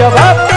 ya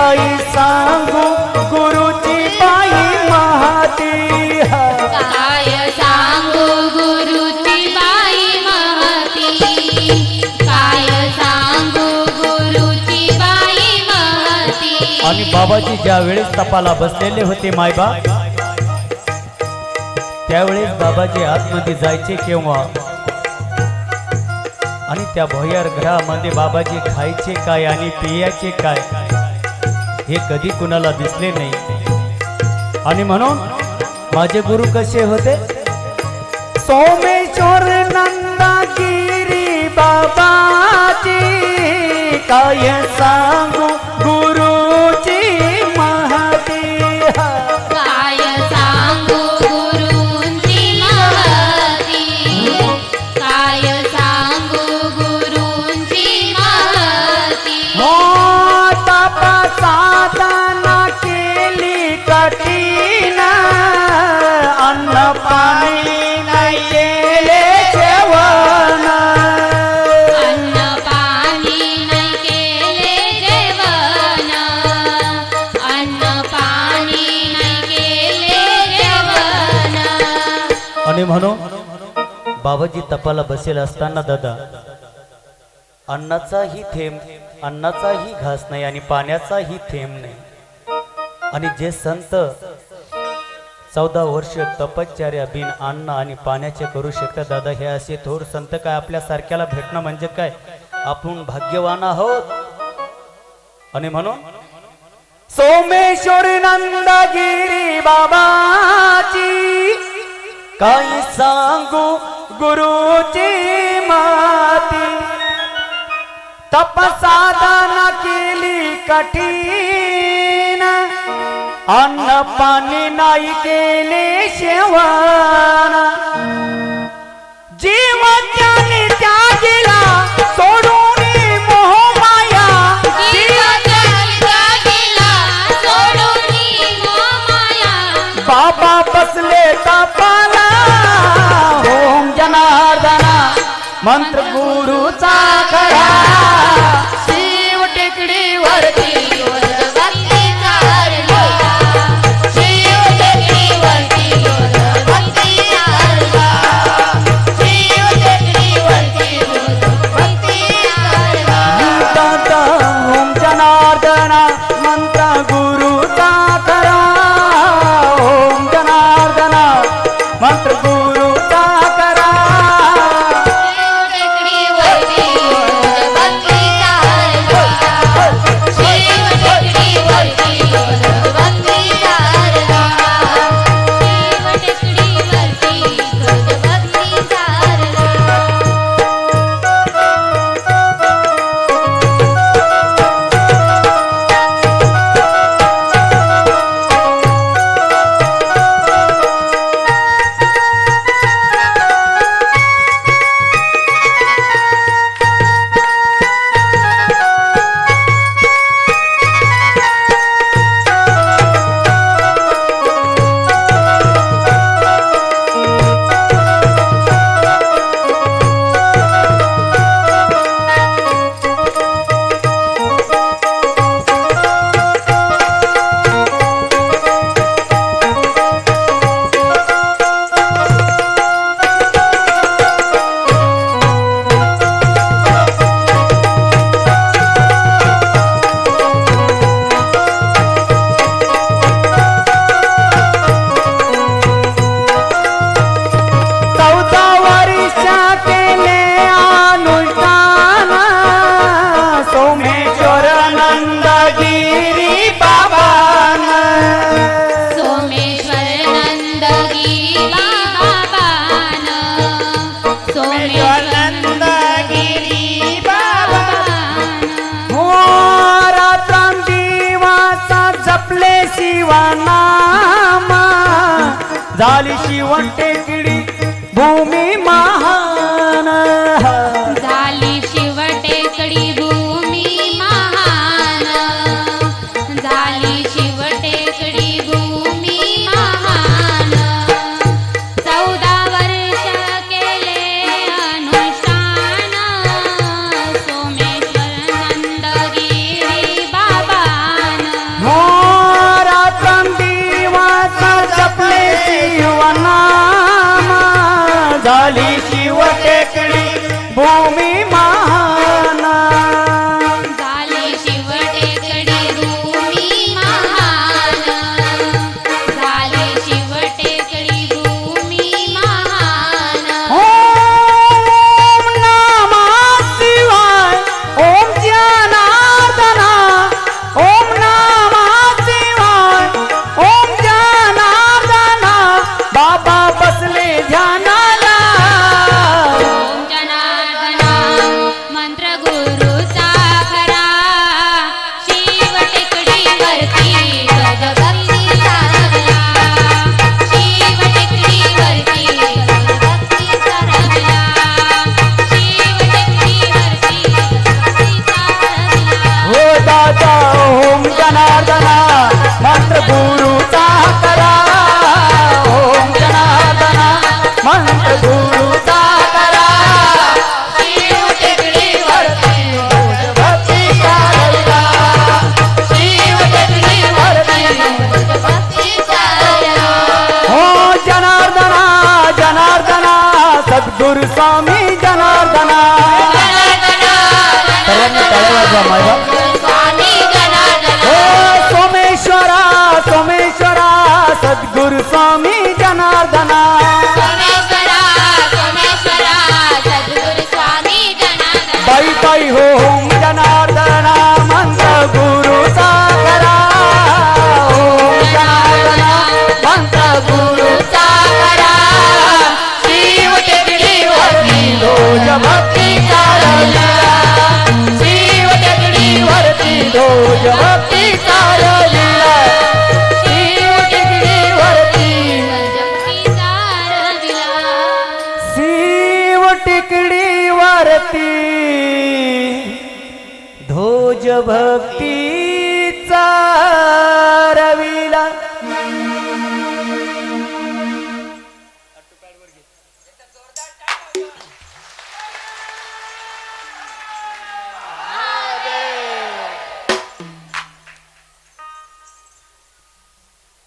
काही सांगू गुरुची बाई महाती. काय सांगू गुरुची बाई काय सांगू गुरुची बाई आणि बाबाजी ज्या वेळेस तपाला बसलेले होते मायबा त्यावेळेस बाबाजी आतमध्ये जायचे केव्हा? आणि त्या भोयर घरामध्ये बाबाजी खायचे काय आणि पियाचे काय? हे कधी कुणाला दिसले नाही. आणि म्हणून माझे गुरु कसे होते? सोमेश्वर नंदागिरी बाबाची काय सांगू? बाबाजी तपाला बसेल असताना दादा अन्नाचाही थेंब अन्नाचाही घास नाही आणि पाण्याचाही थेंब नाही. आणि जे संत चौदा वर्ष तपश्चर्या बिन अन्न आणि पाण्याचे करू शकतात दादा हे असे थोर संत काय आपल्या सारख्याला भेटणं म्हणजे काय? आपण भाग्यवान आहोत? आणि म्हणून सोमेश्वरी नंदगिरी बाबाची काही सांगू गुरुची माती. तपसाधना केली कठीण. अन्न पाणी नाही केले शेवण जीवन त्याने त्यागीला सोडून मंत्र गुरुचा करा झाली शिवण टेकडी भक्तीचा रविला.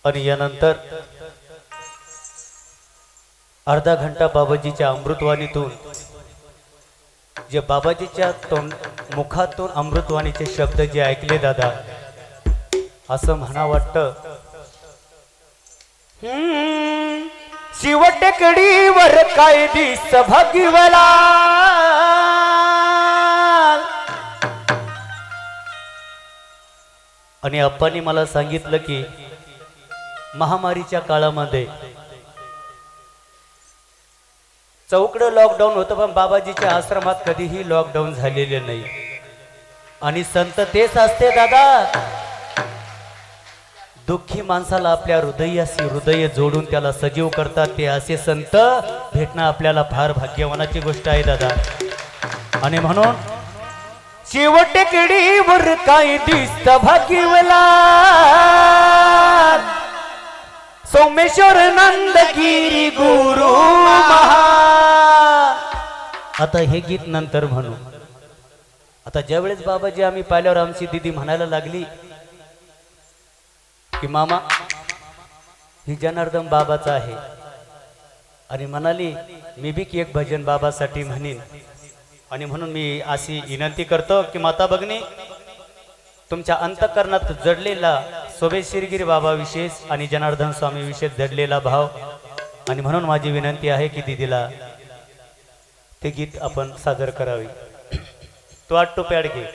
आणि यानंतर अर्धा घंटा बाबाजीच्या अमृतवाणीतून जे बाबाजीच्या तोंड मुखातून अमृतवाणीचे शब्द जे ऐकले दादा असं म्हणा वाटतं. शिवटेकडीवर काय दिस भगिवला आणि अप्पांनी मला सांगितलं की महामारीच्या काळामध्ये चौकडं लॉकडाऊन होतं पण बाबाजीच्या आश्रमात कधीही लॉकडाऊन झालेले नाही. आणि संत तेच असते दादा. दुःखी माणसाला आपल्या हृदयाशी हृदय जोडून त्याला सजीव करतात ते असे संत. भेटणं आपल्याला फार भाग्यवानाची गोष्ट आहे दादा. आणि म्हणून शेवटेकडीवर काय दिसत भाग्यवला? सोमेश्वर नंदगिरी गुरु आता हे गीत नंतर म्हणू. आता ज्यावेळेस बाबाजी आम्ही पाहिल्यावर आमची दिदी म्हणायला लागली की मामा ही जनार्दन बाबाचा आहे. आणि म्हणाली मी बी की एक भजन बाबासाठी म्हणेन. आणि म्हणून मी अशी विनंती करतो की माता बघणे तुमच्या अंतकरणात जडलेला सोबे शिरगिरी बाबा विशेष आणि जनार्दन स्वामी विशेष दडलेला भाव. आणि म्हणून माझी विनंती आहे की दिदीला ते गीत आपण सादर करावे. तो आटो पॅड घे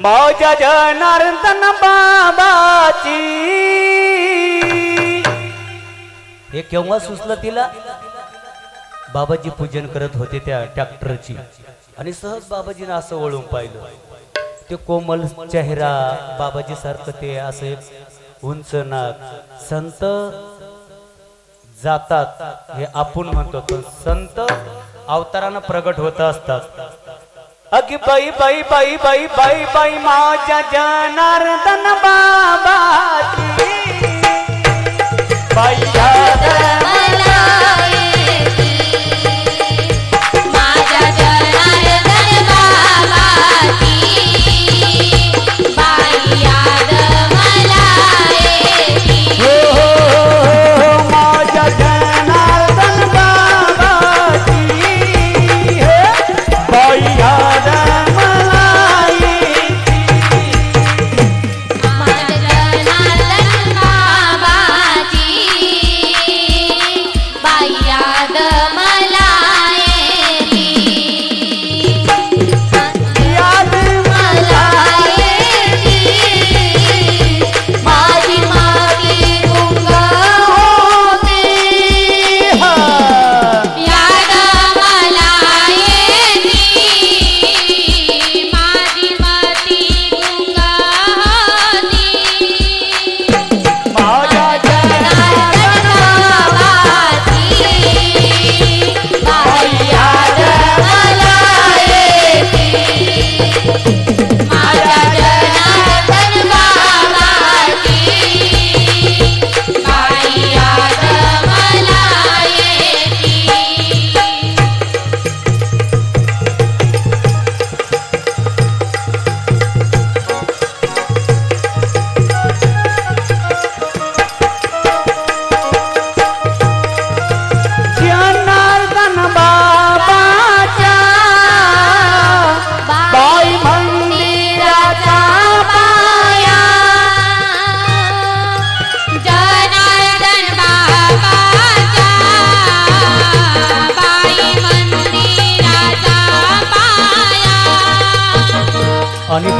माझ्या जनार्दन बाबाची. हे केव्हा सुचलं तिला? बाबाजी पूजन करत होते त्या ट्रॅक्टरची. आणि सहज बाबाजीनं असं वळून पाहिलं. ते कोमल चेहरा बाबाजी सारखं ते असे उंच नाक. संत जातात हे आपण म्हणतो पण संत अवतारानं प्रगट होत असतात. अगि बाई बाई बाई बाई बाई बाई माझ्या जनार्दन बाबा बाई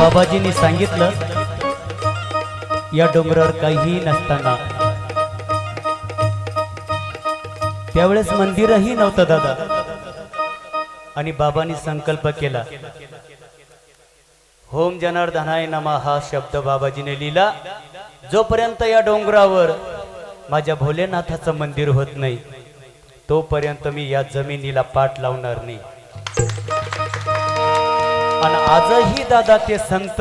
बाबाजींनी सांगितलं या डोंगरावर काहीही नसताना. त्यावेळेस मंदिरही नव्हतं दादा. आणि बाबांनी संकल्प केला. होम जनार्दनाय नमा हा शब्द बाबाजीने लिहिला. जोपर्यंत या डोंगरावर माझ्या भोलेनाथाचं मंदिर होत नाही तोपर्यंत मी या जमिनीला पाठ लावणार नाही. आणि आजही दादा ते संत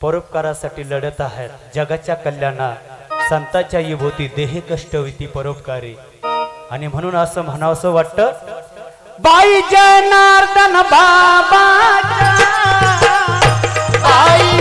परोपकारासाठी लढत आहेत. जगाच्या कल्याणा संताच्या युभोती देह कष्ट होती परोपकारी. आणि म्हणून असं म्हणावसं वाटतं बाई जनार्दन बाबा आई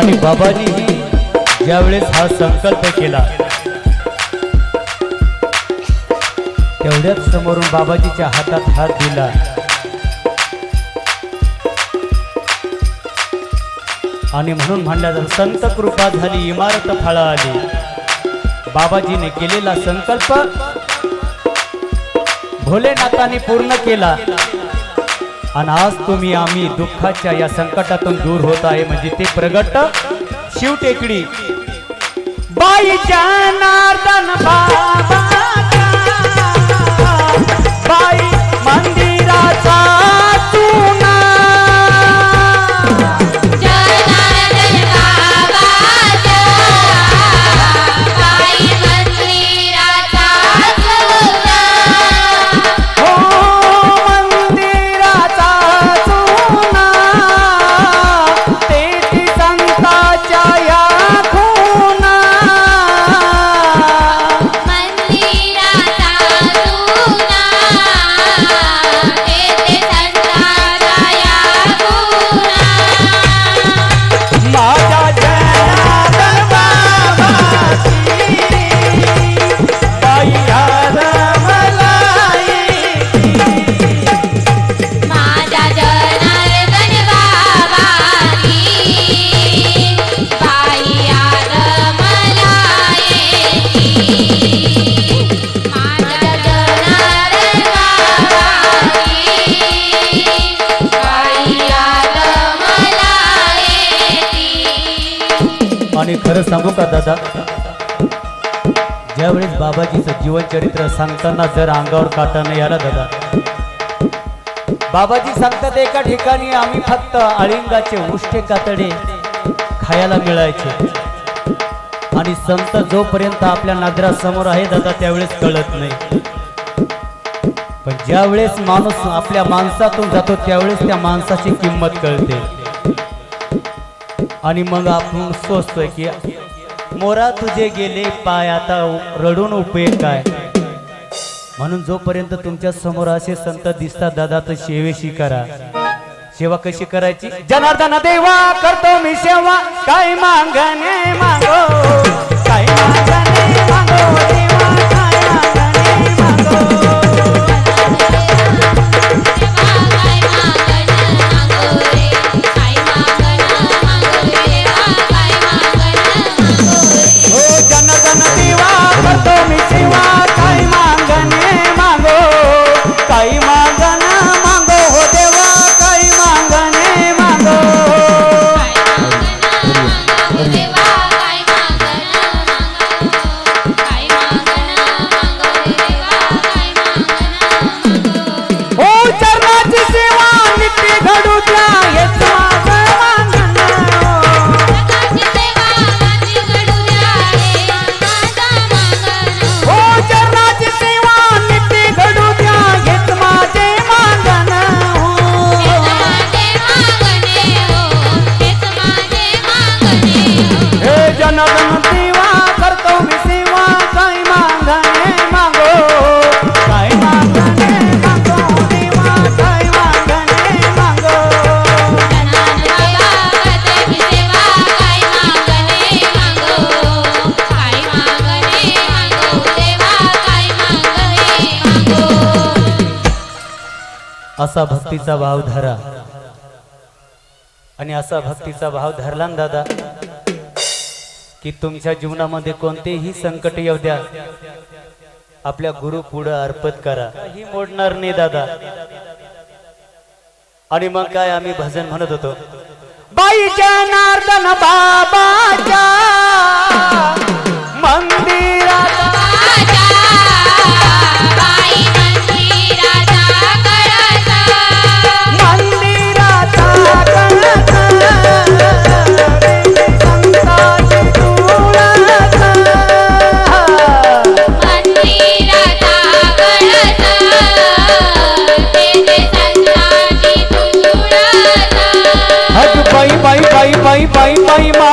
आणि बाबांनीही ज्यावेळेस हा संकल्प केला तेवढ्याच समोरून बाबाजीच्या हातात हात दिला. आणि म्हणून म्हणल्या जातं संत कृपा झाली इमारत फळा आली. बाबाजीने केलेला संकल्प भोलेनाथाने पूर्ण केला. आणि आज तुम्ही आम्ही दुःखाच्या या संकटातून दूर होत आहे. म्हणजे ते प्रगट शिवटेकडी बाई जनार्दन बाबा बाई सांगू का दादा? ज्यावेळेस बाबाजीचं जीवनचरित्र सांगताना जर अंगावर काटा नाही आला दादा. बाबाजी सांगतात एका ठिकाणी आम्ही फक्त अळिंगाचे उष्टे कातडे खायला मिळायचे. आणि संत जोपर्यंत आपल्या नजरासमोर आहे दादा त्यावेळेस कळत नाही. पण ज्यावेळेस माणूस आपल्या माणसातून जातो त्यावेळेस त्या माणसाची किंमत कळते. आणि मग आपण सोचतोय की मोरा तुझे गेले पाय आता रडून उपयोग काय? म्हणून जोपर्यंत तुमच्यासमोर असे संत दिसतात दादा तर सेवेशी करा. सेवा कशी करायची? जनार्दन देवा करतो मी सेवा. काय मागणे मागो? असा भक्तीचा भाव धरा. आणि असा भक्तीचा भाव धरला ना दादा की तुमच्या जीवनामध्ये कोणतेही संकट येऊ द्या. आपल्या गुरु पुढे अर्पण करा. ही मोडणार नाही दादा. आणि मग काय आम्ही भजन म्हणत होतो? बाई जनार्दन बाबाच्या बाई बाई बाई बाई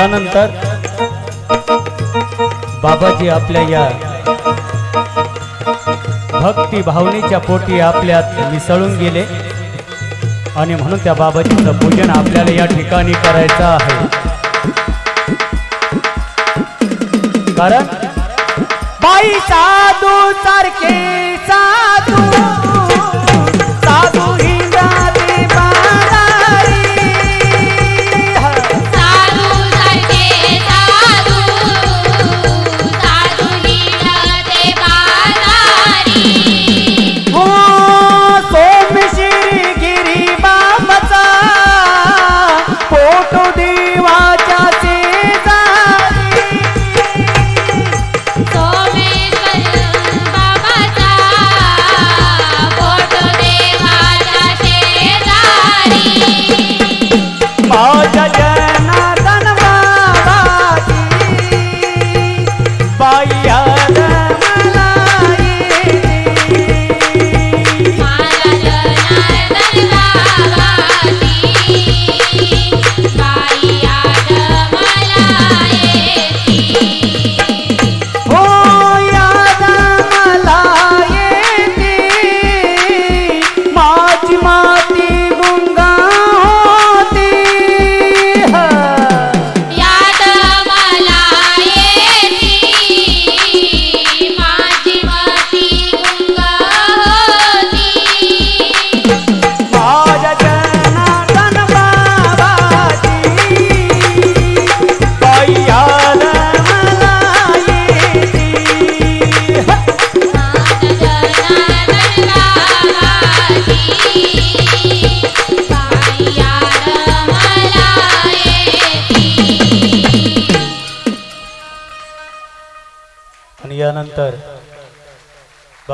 यानंतर बाबाजी आपल्या या भक्ती भावनेच्या पोटी आपल्यात मिसळून गेले. आणि म्हणून त्या बाबाजीचं पूजन आपल्याला या ठिकाणी करायचं आहे. कारण बाई साधू सारखे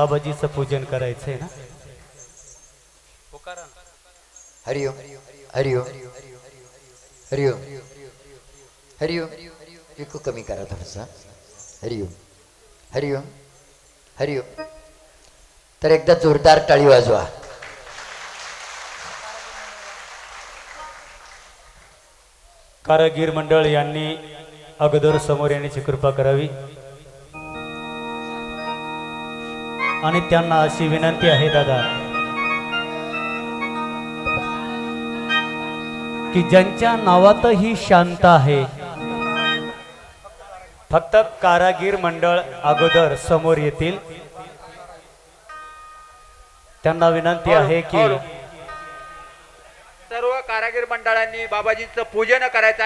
बाबाजीचं पूजन करायचंय ना? हरिओम हरिओम हरिओम हरिओम इको कमी करा थोडासा हरिओम हरिओम हरिओम तर एकदा जोरदार टाळी वाजवा. कारागीर मंडळ यांनी अगोदर समोर येण्याची कृपा करावी. आणि त्यांना अशी विनंती आहे दादा की ज्यांच्या नावातही शांत आहे फक्त कारागीर मंडळ अगोदर समोर येतील. त्यांना विनंती आहे की सर्व कारागीर मंडळांनी बाबाजींचं पूजन करायचं आहे.